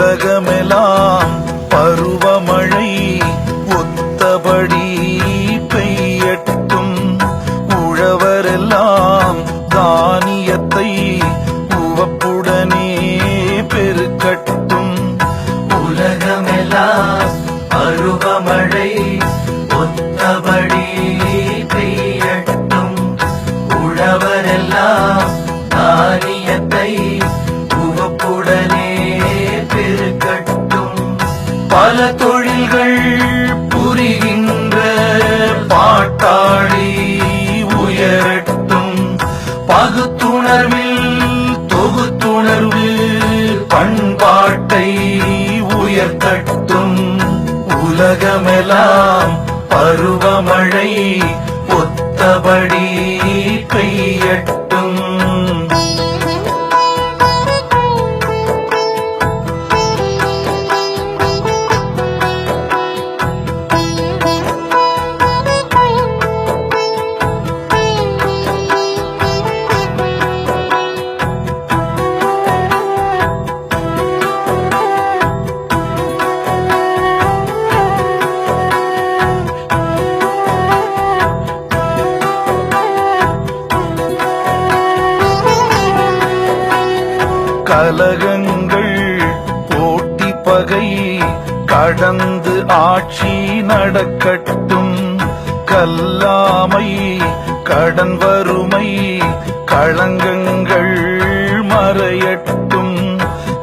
உலகமெல்லாம் பருவமழை ஒத்தபடி பெய்யட்டும். உழவரெல்லாம் தானியத்தை உவப்புடனே பெருக்கட்டும். உலகமெல்லாம் பருவமழை ஒத்தபடி பெய்யட்டும். உழவரெல்லாம் தானியத்தை தொகுத்துணர்வில் தொகுத்துணர்வு பண்பாட்டை உயர்த்தட்டும். உலகமெல்லாம் பருவமழை ஒத்தபடி பெய்ய கலகங்கள் போட்டி பகை கடந்து ஆட்சி நடக்கட்டும். கல்லாமை கடன் வறுமை களங்கங்கள் மறையட்டும்.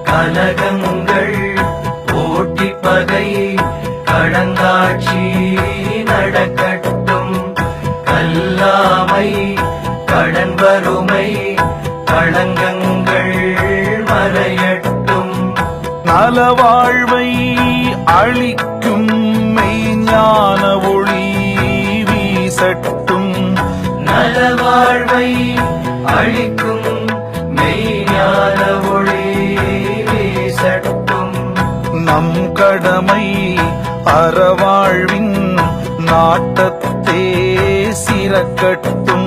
கலகங்கள் போட்டி பகை கடங்காட்சி நடக்க களங்கங்கள் மறையட்டும் நலவாழ்வை அளிக்கும் மெய்ஞான ஒளி வீசட்டும். நலவாழ்வை அளிக்கும் மெய்ஞான ஒளி வீசட்டும். நம் கடமை அறவாழ்வின் நாட்டத்தே சிறக்கட்டும்.